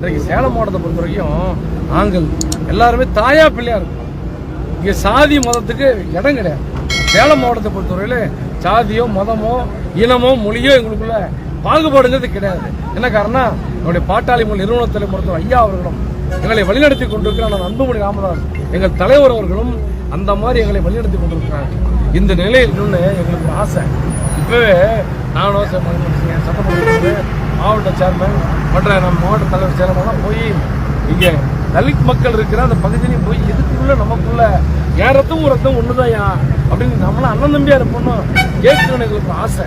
இன்றைக்கு சேலம் மாவட்டத்தை பொறுத்த வரைக்கும் ஆண்கள் எல்லாருமே தாயா பிள்ளையா இருக்கும் இங்கே சாதி மதத்துக்கு இடம் கிடையாது. சேலம் மாவட்டத்தை பொறுத்தவரையில சாதியோ மதமோ இனமோ மொழியோ எங்களுக்குள்ள பாகுபாடுங்கிறது கிடையாது. என்ன காரணம் என்னுடைய பாட்டாளி மொழி நிறுவனத்தில் பொறுத்தவரை ஐயா அவர்களும் எங்களை வழிநடத்தி கொண்டிருக்கிற நான் அன்புமணி ராமதாஸ். எங்கள் தலைவர் அவர்களும் அந்த மாதிரி எங்களை வழிநடத்தி கொண்டிருக்கிறாங்க இந்த நிலையில் இன்னொன்று எங்களுக்கு ஆசை. இப்பவே நானும் சட்டமன்ற மாவட்ட சேர்மன் மற்ற நம்ம மாவட்ட தலைவர் சேர்மன்லாம் போய் இங்கே தலித் மக்கள் இருக்கிற அந்த பகுதியிலையும் போய் இதுக்குள்ள நமக்குள்ள ஏறத்தும் உரத்தும் ஒரு ரத்தம் அப்படின்னு நம்மளும் அண்ணன் தம்பியார் இருப்போம்னு கேட்கணும்னு எங்களுக்கு ஒரு ஆசை.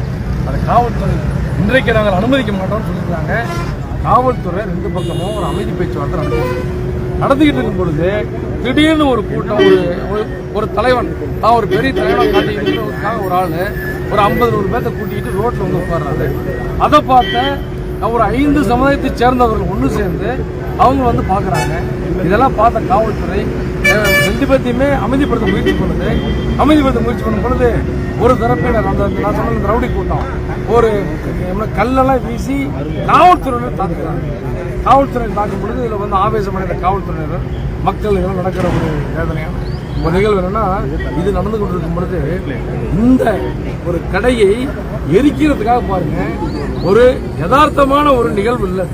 அது காவல்துறை இன்றைக்கு நாங்கள் அனுமதிக்க மாட்டோம்னு சொல்லியிருக்காங்க. காவல்துறை ரெண்டு பக்கமும் ஒரு அமைதி பேச்சுவார்த்தை நடக்கும் நடந்துகிட்டு இருக்கும் பொழுது திடீர்னு ஒரு கூட்டம் ஒரு ஒரு- ஒரு தலைவன் நான் ஒரு பெரிய தலைவன் காட்டிக்கிட்டு ஒரு ஆள். ஒரு ஐம்பது நூறு பேர்த்த கூட்டிகிட்டு ரோட்டில் வந்து உட்கார்றாரு. அதை பார்த்த ஒரு ஐந்து சமுதாயத்தை சேர்ந்தவர்கள் ஒன்று சேர்ந்து அவங்க வந்து பார்க்குறாங்க. இதெல்லாம் பார்த்த காவல்துறை ரெண்டு பேர்த்தையுமே அமைதிப்படுத்த முயற்சி பண்ணுது. அமைதிப்படுத்த முயற்சி பண்ணும் பொழுது ஒரு தரப்பினர் அந்த நான் சொன்ன ரவுடி கூட்டம் ஒரு கல்லெல்லாம் வீசி காவல்துறையினர் தாக்குறாங்க. காவல்துறை தாக்கும் பொழுது இதில் வந்து ஆவேசமடைந்த காவல்துறையினர் மக்கள் இதெல்லாம் நடக்கிற ஒரு வேதனையான ஒரு நிகழ்வு என்னன்னா இது நடந்து கொண்டிருக்கும் பொழுது இந்த ஒரு கடையை எரிக்கிறதுக்காக பாருங்க ஒரு யதார்த்தமான ஒரு நிகழ்வு இல்லை.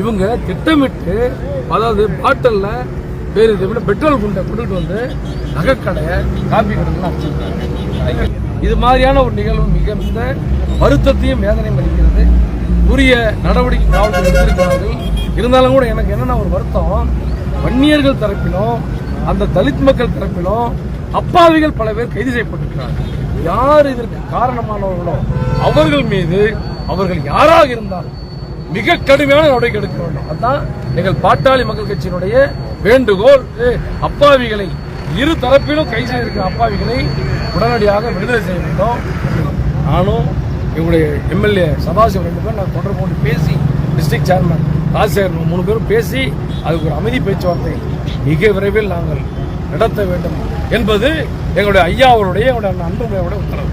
இவங்க திட்டமிட்டு அதாவது பாட்டில்ல பேர் இதை விட பெட்ரோல் குண்டை கொண்டுட்டு வந்து நகைக்கடையை காப்பி கடைலாம் இது மாதிரியான ஒரு நிகழ்வு மிக மிக வருத்தத்தையும் வேதனையும் அளிக்கிறது. உரிய நடவடிக்கை காவல்துறை எடுத்திருக்கிறார்கள். இருந்தாலும் கூட எனக்கு என்னென்ன ஒரு வருத்தம். வன்னியர்கள் தரப்பிலும் அந்த தலித் மக்கள் தரப்பிலும் அப்பாவிகள் பல பேர் கைது செய்யப்பட்டிருக்கிறார்கள் யார் இதற்கு காரணமானவர்களோ அவர்கள் மீது அவர்கள் யாராக இருந்தாலும் மிக கடுமையான நடவடிக்கை எடுக்க வேண்டும். அதுதான் எங்கள் பாட்டாளி மக்கள் கட்சியினுடைய வேண்டுகோள். அப்பாவிகளை இரு தரப்பிலும் கை செய்திருக்கிற அப்பாவிகளை உடனடியாக விடுதலை செய்ய வேண்டும். நானும் எங்களுடைய எம்எல்ஏ சதாசிவம் ரெண்டு பேரும் நான் தொடர்பு கொண்டு பேசி டிஸ்ட்ரிக்ட் சேர்மன் ராஜசேகர் மூணு பேரும் பேசி அதுக்கு ஒரு அமைதி பேச்சுவார்த்தை மிக விரைவில் நாங்கள் நடத்த வேண்டும் என்பது எங்களுடைய ஐயா அவருடைய எங்களுடைய அன்புடைய உத்தரவு.